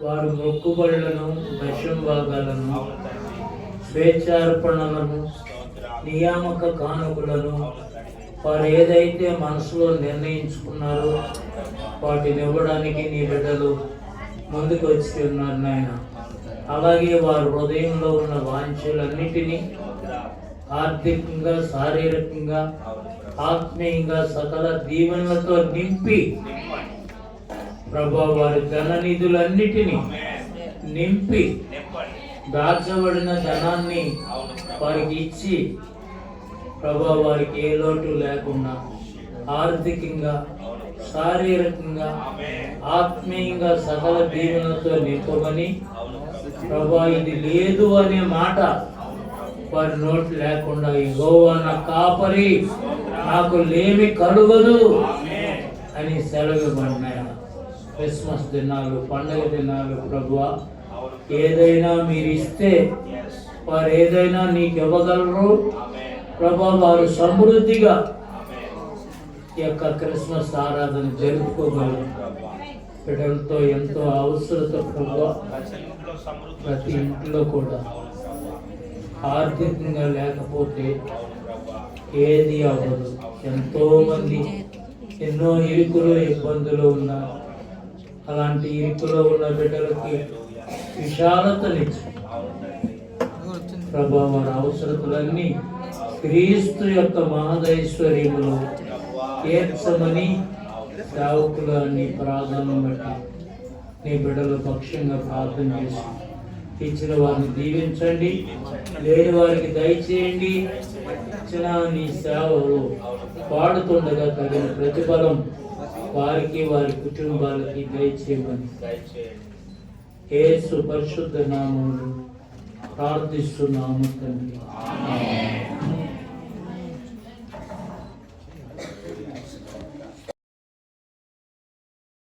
వారు మొక్కుబడులను భాగాలను స్వేచ్ఛార్పణలను నియామక కానుకలను వారు ఏదైతే మనసులో నిర్ణయించుకున్నారో వాటిని ఇవ్వడానికి నీ బిడ్డలు ముందుకు వచ్చి ఉన్నారు నాయన. అలాగే వారి హృదయంలో ఉన్న వాంఛలన్నిటినీ ఆర్థికంగా శారీరకంగా ఆత్మీయంగా సకల దీవెనలతో నింపి ప్రభా వారి ధన నిధులన్నిటినీ నింపి దాచబడిన ధనాన్ని వారికి ఇచ్చి ప్రభా వారికి ఏ లోటు లేకుండా ఆర్థికంగా శారీరకంగా ఆత్మీయంగా సకల దీవెనలతో నింపమని ప్రభా ఇది లేదు అనే మాట వారి నోటి లేకుండా ఇగోవా నా కాపరి నాకు లేమి కలుగదు అని సెలవివ్వండి క్రిస్మస్ దినాలు పండగ దినాలు ప్రభు ఏదైనా మీరు ఇస్తే వారు ఏదైనా నీకు ఇవ్వగలరు. ప్రభా వారు సమృద్ధిగా ఈ యొక్క క్రిస్మస్ ఆరాధన జరుపుకోగలరు. బిడ్డలతో ఎంతో అవసరత ప్రభా ప్రతి ఇంట్లో కూడా. ఆర్థికంగా లేకపోతే ఏది అవ్వదు. ఎంతో మంది ఎన్నో ఇరుకులు ఇబ్బందులు ఉన్నారు. అలాంటి ఇరుకులో ఉన్న బిడ్డలకి విశాలతనిచ్చు ప్రభా వారి అవసరతలన్నీ క్రీస్తు యొక్క మహదైశ్వర్యములో తీర్చమని సేవకుల నీ ప్రార్థన బట్టి నీ బిడ్డల పక్షంగా ప్రార్థన చేసి ఇచ్చిన వారిని దీవించండి. లేని వారికి దయచేయండి. ఇచ్చిన నీ సేవలు పాడుతుండగా తగిన ప్రతిఫలం વારકે વાર કુટુંબ બાળકી ગઈ છે બની હે સુપરિશુદ્ધ નામોનું પ્રાર્થિશું નામ તમને આમેન